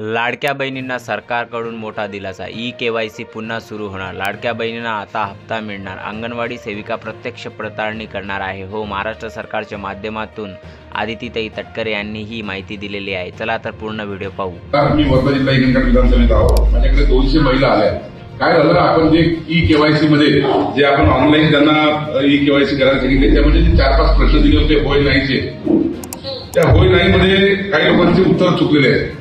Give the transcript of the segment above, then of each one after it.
लाडक्या बहिणींना सरकारकडून मोठा दिलासा. ई के वाय सी पुन्हा सुरू होणार. लाडक्या बहिणींना आता हप्ता मिळणार. अंगणवाडी सेविका प्रत्यक्ष पडताळणी करणार आहे. हो महाराष्ट्र सरकारच्या माध्यमातून आदितीताई तटकरे यांनी ही माहिती दिलेली आहे. चला तर पूर्ण व्हिडिओ पाहू. मी वर्धा जिल्हा हिंगणघाट विधानसभेत आहोत. माझ्याकडे दोनशे महिला आल्या. काय झालं? आपण जे ई केवायसी मध्ये जे आपण ऑनलाईन त्यांना ई केवायसी करायला सांगितले त्यामध्ये जे चार पाच प्रश्न दिले होते होय नाहीचे. त्या होय नाही मध्ये काही लोकांचे उत्तर चुकलेले आहेत.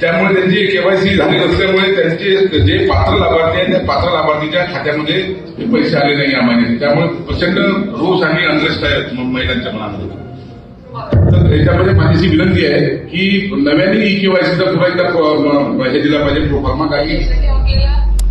त्यामुळे त्यांची केवायसी झाली नसल्यामुळे त्यांचे जे पात्र लाभार्थी आहेत त्या पात्र लाभार्थीच्या खात्यामध्ये पैसे आले नाही या महिन्यात. त्यामुळे प्रचंड रोष आणि अनरेस्ट आहे महिलांच्या मनामध्ये. तर याच्यामध्ये माझी अशी विनंती आहे की नव्याने ई केवायसीचा पुन्हा एकदा हे दिला पाहिजे प्रोफार्मा काही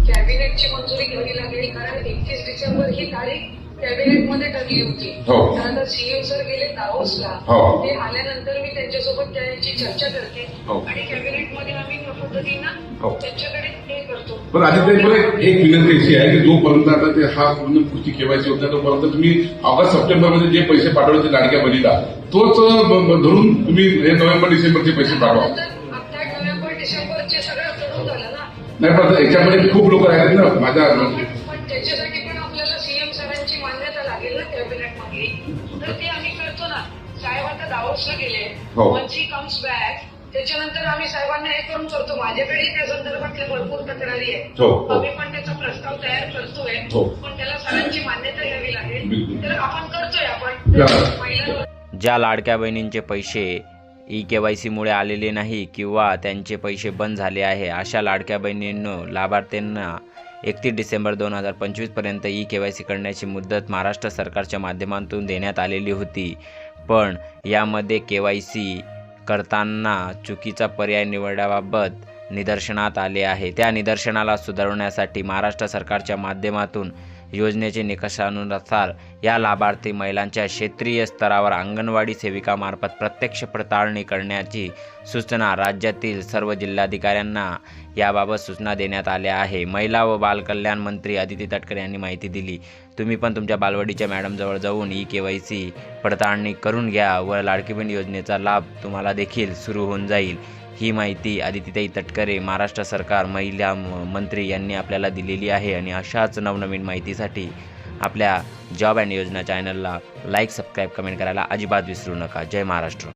कॅबिनेटची मंजुरी घ्यावी लागेल कारण एकतीस डिसेंबर ही तारीख कॅबिनेटमध्ये ठरली होती हो. त्यानंतर सीएम सर गेले दावोसला हो. ते आल्यानंतर मी त्यांच्यासोबत त्याची चर्चा करते हो. आणि कॅबिनेटमध्ये आम्ही त्या पद्धतीनं हो. त्यांच्याकडे हे करतो पण आधी ते पण एक विनंती अशी आहे की जोपर्यंत आता ते हा पूर्ण पुढची केवायसी होत नाही तोपर्यंत तुम्ही ऑगस्ट सप्टेंबरमध्ये जे पैसे पाठवले ते लाडक्या बहिणीला तोच अ, ब- ब- धरून तुम्ही हे नोव्हेंबर डिसेंबरचे पैसे पाठवा त्यानंतर आता नोव्हेंबर डिसेंबरचे सगळं झालं ना नाही पण आता याच्यामध्ये खूप लोक आहेत ना माझ्या पण पण त्याच्यासाठी आपल्याला सीएम सरांची मान्यता लागेल ना कॅबिनेट मधली. तर ते आम्ही करतो ना. साहेब आता दावोसला गेले. वन्स कम्स बॅक त्याच्यानंतर आम्ही साहेबांना हे करून करतो. माझ्याकडे त्या संदर्भातल्या भरपूर तक्रारी आहेत हो, हो. आम्ही पण त्याचा प्रस्ताव तयार करतोय. हो. पण त्याला सरांची मान्यता घ्यावी लागेल. तर आपण करतोय आपण. ज्या लाडक्या बहिणींचे पैसे ई के वाय सीमुळे आलेले नाही किंवा त्यांचे पैसे बंद झाले आहे अशा लाडक्या बहिणींनो लाभार्थ्यांना एकतीस डिसेंबर दोन हजार पंचवीसपर्यंत ई के वाय सी करण्याची मुदत महाराष्ट्र सरकारच्या माध्यमातून देण्यात आलेली होती. पण यामध्ये के वाय सी करताना चुकीचा पर्याय निवडण्याबाबत निदर्शनात आले आहे. त्या निदर्शनाला सुधारवण्यासाठी महाराष्ट्र सरकारच्या माध्यमातून योजनेचे निकषानुसार या लाभार्थी महिलांच्या क्षेत्रीय स्तरावर अंगणवाडी सेविकामार्फत प्रत्यक्ष पडताळणी करण्याची सूचना राज्यातील सर्व जिल्हाधिकाऱ्यांना याबाबत सूचना देण्यात आल्या आहे. महिला व बालकल्याण मंत्री आदिती तटकरे यांनी माहिती दिली. तुम्ही पण तुमच्या बालवाडीच्या मॅडमजवळ जाऊन ई के वाय सी पडताळणी करून घ्या व लाडकी बहीण योजनेचा लाभ तुम्हाला देखील सुरू होऊन जाईल. ही माहिती आदितीताई तटकरे महाराष्ट्र सरकार महिला म- मंत्री यांनी आपल्याला दिलेली आहे आणि अशाच नवनवीन माहितीसाठी आपल्या जॉब अँड योजना चॅनलला लाईक सबस्क्राईब कमेंट करायला अजिबात विसरू नका. जय महाराष्ट्र.